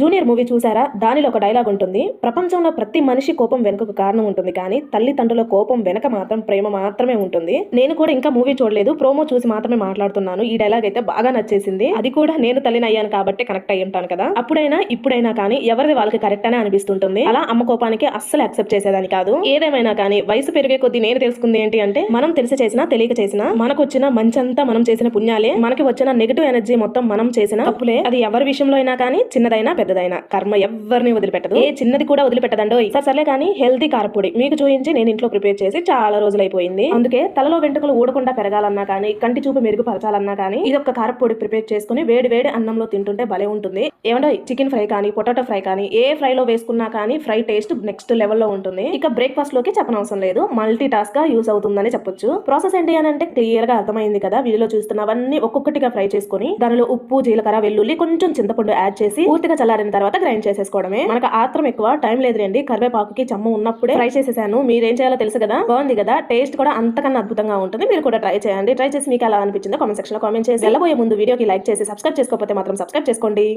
Junior movie చూసారా? దానిలో ఒక డైలాగ్ ఉంటుంది. ప్రపంచంలో ప్రతి మనిషి కోపం వెనుక కారణం ఉంటుంది. కానీ తల్లిదండ్రుల కోపం వెనక మాత్రం ప్రేమ మాత్రమే ఉంటుంది. నేను కూడా ఇంకా మూవీ చూడలేదు. ప్రోమో చూసి మాత్రమే మాట్లాడుతున్నాను. ఈ డైలాగ్ అయితే బాగా నచ్చేసింది. అది కూడా నేను తల్లిని అయ్యాను కాబట్టి కనెక్ట్ అయ్యి ఉంటాను కదా. అప్పుడైనా ఇప్పుడైనా కానీ ఎవరిది వాళ్ళకి కరెక్ట్ అనే అనిపిస్తుంటుంది. అలా అమ్మ కోపానికి అస్సలు యాక్సెప్ట్ చేసేదాని కాదు. ఏదేమైనా కానీ వయసు పెరిగే కొద్దీ నేను తెలుసుకుంది ఏంటి అంటే మనం తెలిసి చేసినా తెలియక చేసినా మనకు వచ్చిన మంచంతా మనం చేసిన పుణ్యాలే మనకి వచ్చిన నెగిటివ్ ఎనర్జీ మొత్తం మనం చేసిన తప్పులే. అది ఎవరి విషయంలో అయినా కానీ చిన్నదైనా పెద్దదైనా కర్మ ఎవరిని వదిలిపెట్టదు. ఏ చిన్నది కూడా వదిలిపెట్టదండో సరే సర్లే కానీ హెల్తీ కారపొడి. మీకు చూపించి నేను ఇంట్లో ప్రిపేర్ చేసి చాలా రోజులైపోయింది. అందుకే తలలో వెంట్రుకలు ఊడకుండా పెరగాలన్నా కానీ కంటి చూపు మెరుగుపరచాలన్నా కానీ ఇది ఒక కారపొడి ప్రిపేర్ చేసుకుని వేడి వేడి అన్నంలో తింటుంటే భలే ఉంటుంది. ఏమంటే చికెన్ ఫ్రై కానీ పొటాటో ఫ్రై కానీ ఏ ఫ్రైలో వేసుకున్నా కానీ ఫ్రై టేస్ట్ నెక్స్ట్ లెవెల్లో ఉంటుంది. ఇక బ్రేక్ఫాస్ట్లోకి చెప్పనవసరం లేదు. మల్టీ టాస్క్గా యూస్ అవుతుందని చెప్పొచ్చు. ప్రాసెస్ ఏంటి అని అంటే క్లియర్గా అర్థమైంది కదా. వీడియోలో చూస్తున్నవన్నీ ఒక్కొక్కటిగా ఫ్రై చేసుకొని దానిలో ఉప్పు జీలకర్ర వెల్లుల్లి కొంచెం చింతపండు యాడ్ చేసి పూర్తిగా చల్లారిన తర్వాత గ్రైండ్ చేసేసుకోవడమే. మనకు ఆత్రం ఎక్కువ టైం లేదు రండి కరివేపాకుకి చమ్మ ఉన్నప్పుడే ట్రై చేసేసాను. మీరేం చేయాలో తెలుసు కదా? బాగుంది కదా? టేస్ట్ కూడా అంతకన్నా అద్భుతంగా ఉంటుంది. మీరు కూడా ట్రై చేయండి. ట్రై చేసి మీకు ఎలా అనిపించిందో కామెంట్ సెక్షన్లో కామెంట్ చేసి వెళ్ళబోయే ముందు వీడియోకి లైక్ చేసి సబ్స్క్రైబ్ చేసుకోకపోతే మాత్రం సబ్స్క్రైబ్ చేసుకోండి.